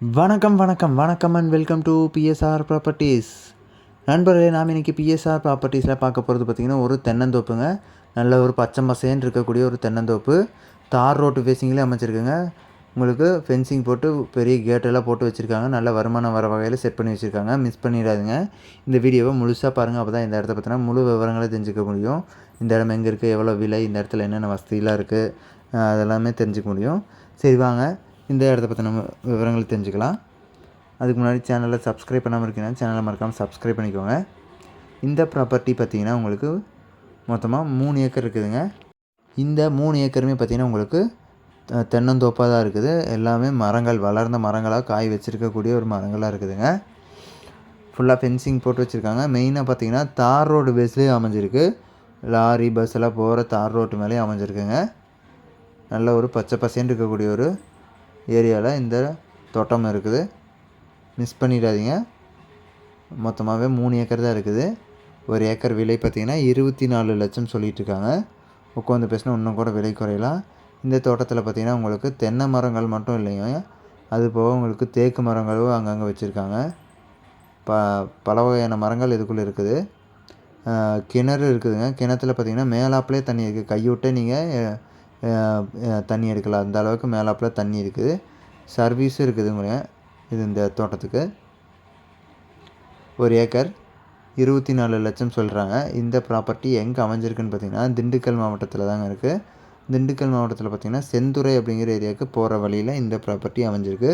வணக்கம் வணக்கம் வணக்கம் and welcome to BSR properties நண்பர்களே நாம் இன்றைக்கி பிஎஸ்ஆர் ப்ராப்பர்ட்டிஸில் பார்க்க போகிறது பார்த்திங்கன்னா ஒரு தென்னந்தோப்புங்க. நல்ல ஒரு பச்சை மசேன்னு இருக்கக்கூடிய ஒரு தென்னந்தோப்பு. தார் ரோட்டு ஃபேஸிங்லேயே அமைச்சிருக்குங்க. உங்களுக்கு ஃபென்சிங் போட்டு பெரிய கேட்டெல்லாம் போட்டு வச்சுருக்காங்க. நல்ல வருமானம் வர வகையில் செட் பண்ணி வச்சுருக்காங்க. மிஸ் பண்ணிடாதுங்க. இந்த வீடியோவை முழுசாக பாருங்கள் அப்போ தான் இந்த இடத்த பற்றினா முழு விவரங்களை தெரிஞ்சுக்க முடியும். இந்த இடம் எங்கே இருக்குது எவ்வளோ விலை? இந்த இடத்துல என்னென்ன வசதிலாம் இருக்குது அதெல்லாமே தெரிஞ்சுக்க முடியும். சரி வாங்க. இந்த இடத்த பற்றி நம்ம விவரங்கள் தெரிஞ்சுக்கலாம். அதுக்கு முன்னாடி சேனலை சப்ஸ்கிரைப் பண்ணாமல் இருக்கீங்கன்னா சேனலை மறக்காமல் சப்ஸ்கிரைப் பண்ணிக்கோங்க. இந்த ப்ராப்பர்ட்டி பார்த்தீங்கன்னா உங்களுக்கு மொத்தமாக மூணு ஏக்கர் இருக்குதுங்க. இந்த மூணு ஏக்கருமே பார்த்தீங்கன்னா உங்களுக்கு தென்னந்தோப்பாக தான் இருக்குது. எல்லாமே மரங்கள் வளர்ந்த மரங்களாக காய் வச்சுருக்கக்கூடிய ஒரு மரங்களாக இருக்குதுங்க. ஃபுல்லாக ஃபென்சிங் போட்டு வச்சுருக்காங்க. மெயினாக பார்த்தீங்கன்னா தார் ரோடு பேஸ்லேயே அமைஞ்சிருக்கு. லாரி பஸ் எல்லாம் போகிற தார் ரோட்டு மேலேயே அமைஞ்சிருக்குங்க. நல்ல ஒரு பச்சை பசேன்னு இருக்கக்கூடிய ஒரு ஏரியாவில் இந்த தோட்டம் இருக்குது. மிஸ் பண்ணிடாதீங்க. மொத்தமாகவே மூணு ஏக்கர் தான் இருக்குது. ஒரு ஏக்கர் விலை பார்த்திங்கன்னா இருபத்தி நாலு லட்சம் சொல்லிகிட்ருக்காங்க உட்காந்து பேசினா இன்னும் கூட விலை குறையலாம். இந்த தோட்டத்தில் பார்த்திங்கன்னா உங்களுக்கு தென்னை மரங்கள் மட்டும் இல்லைங்க. அது போக உங்களுக்கு தேக்கு மரங்களும் அங்கங்கே வச்சுருக்காங்க. ப பல வகையான மரங்கள் இதுக்குள்ளே இருக்குது. கிணறு இருக்குதுங்க. கிணத்துல பார்த்தீங்கன்னா மேலாப்பிலே தண்ணி இருக்குது கைவிட்டே நீங்கள் தண்ணி எடுக்கலாம். அந்த அளவுக்கு மேலாப்பில் தண்ணி இருக்குது. சர்வீஸும் இருக்குதுங்க இது இந்த தோட்டத்துக்கு. ஒரு ஏக்கர் இருபத்தி நாலு லட்சம் சொல்கிறாங்க இந்த ப்ராப்பர்ட்டி எங்கே அமைஞ்சிருக்குன்னு பார்த்தீங்கன்னா திண்டுக்கல் மாவட்டத்தில் தாங்க இருக்குது திண்டுக்கல் மாவட்டத்தில் பார்த்திங்கன்னா செந்துறை அப்படிங்கிற ஏரியாவுக்கு போகிற வழியில் இந்த ப்ராப்பர்ட்டி அமைஞ்சிருக்கு.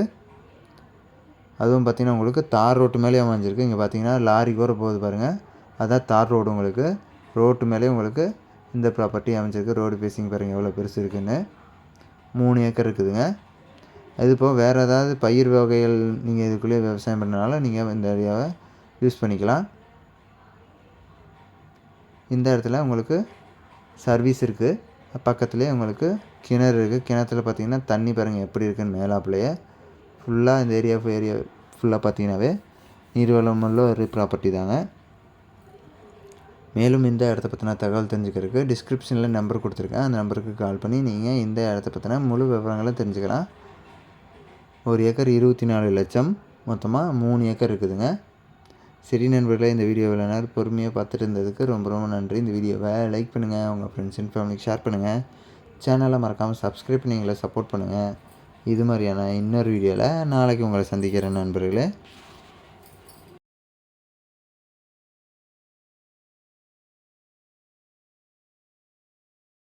அதுவும் பார்த்திங்கன்னா உங்களுக்கு தார் ரோட்டு மேலே அமைஞ்சிருக்கு. இங்கே பார்த்தீங்கன்னா லாரி கூட போகுது பாருங்கள் அதான் தார் ரோடு உங்களுக்கு. ரோட்டு மேலே உங்களுக்கு இந்த ப்ராப்பர்ட்டி அமைஞ்சிருக்கு. ரோடு ஃபேஸிங் பாருங்கள் எவ்வளோ பெருசு இருக்குன்னு. மூணு ஏக்கர் இருக்குதுங்க. அது போக வேறு ஏதாவது பயிர் வகைகள் நீங்கள் இதுக்குள்ளேயே விவசாயம் பண்ணனால நீங்கள் இந்த ஏரியாவை யூஸ் பண்ணிக்கலாம். இந்த இடத்துல உங்களுக்கு சர்வீஸ் இருக்குது பக்கத்துலேயே உங்களுக்கு கிணறு இருக்குது கிணத்துல பார்த்தீங்கன்னா தண்ணி பாருங்கள் எப்படி இருக்குன்னு மேலாப்புலையே. ஃபுல்லாக இந்த ஏரியா ஏரியா ஃபுல்லாக பார்த்தீங்கன்னாவே நீர்வளமுள்ள ஒரு ப்ராப்பர்ட்டி தாங்க. மேலும் இந்த இடத்த பற்றின தகவல் தெரிஞ்சுக்கிறதுக்கு டிஸ்கிரிப்ஷனில் நம்பர் கொடுத்துருக்கேன். அந்த நம்பருக்கு கால் பண்ணி நீங்கள் இந்த இடத்த பற்றின முழு விவரங்களை தெரிஞ்சுக்கலாம். ஒரு ஏக்கர் இருபத்தி நாலு லட்சம். மொத்தமாக மூணு ஏக்கர் இருக்குதுங்க. சரி நண்பர்களே இந்த வீடியோவில் நேரம் பொறுமையாக பார்த்துட்டு இருந்ததுக்கு ரொம்ப ரொம்ப நன்றி. இந்த வீடியோவை லைக் பண்ணுங்கள் உங்கள் ஃப்ரெண்ட்ஸ் அண்ட் ஃபேமிலிக்கு ஷேர் பண்ணுங்கள் சேனலை மறக்காமல் சப்ஸ்கிரைப் பண்ணி எங்களை சப்போர்ட் பண்ணுங்கள் இது மாதிரியான இன்னொரு வீடியோவில் நாளைக்கு உங்களை சந்திக்கிறேன் நண்பர்களே.